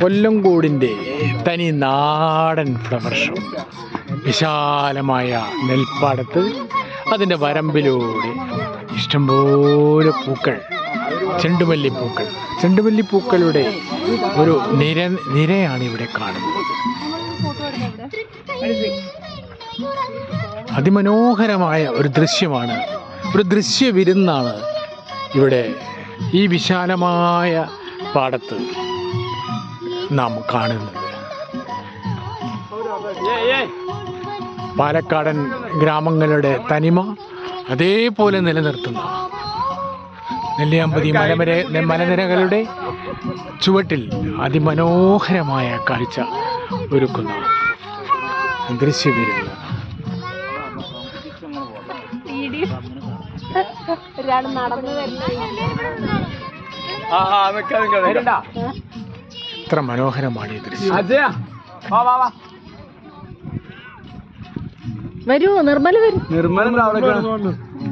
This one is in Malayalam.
കൊല്ലംകോടിന്റെ തനി നാടൻ ഫ്ലവർ ഷോ വിശാലമായ നെൽപ്പാടത്ത് അതിന്റെ വരമ്പിലൂടെ ഇഷ്ടംപോലെ പൂക്കൾ ചെണ്ടുമല്ലിപ്പൂക്കൾ ചെണ്ടുമല്ലിപ്പൂക്കളുടെ ഒരു നിര നിരയാണ് ഇവിടെ കാണുന്നത്. അതിമനോഹരമായ ഒരു ദൃശ്യമാണ് ഒരു ദൃശ്യ വിരുന്നാണ് ഇവിടെ ഈ വിശാലമായ പാടത്ത് നാം കാണുന്നത്. പാലക്കാടൻ ഗ്രാമങ്ങളുടെ തനിമ അതേപോലെ നിലനിർത്തുന്ന. നെല്ലിയാമ്പതി മലമര മലനിരകളുടെ ചുവട്ടിൽ അതിമനോഹരമായ കാഴ്ച ഒരുക്കുന്ന. ദൃശ്യവിരുന്ന് ഒരാൾ നടന്നു വരുന്ന. എത്ര മനോഹരമാണ് ഈ ദൃശ്യം. വരൂ നിർമ്മല വരും. നിർമ്മല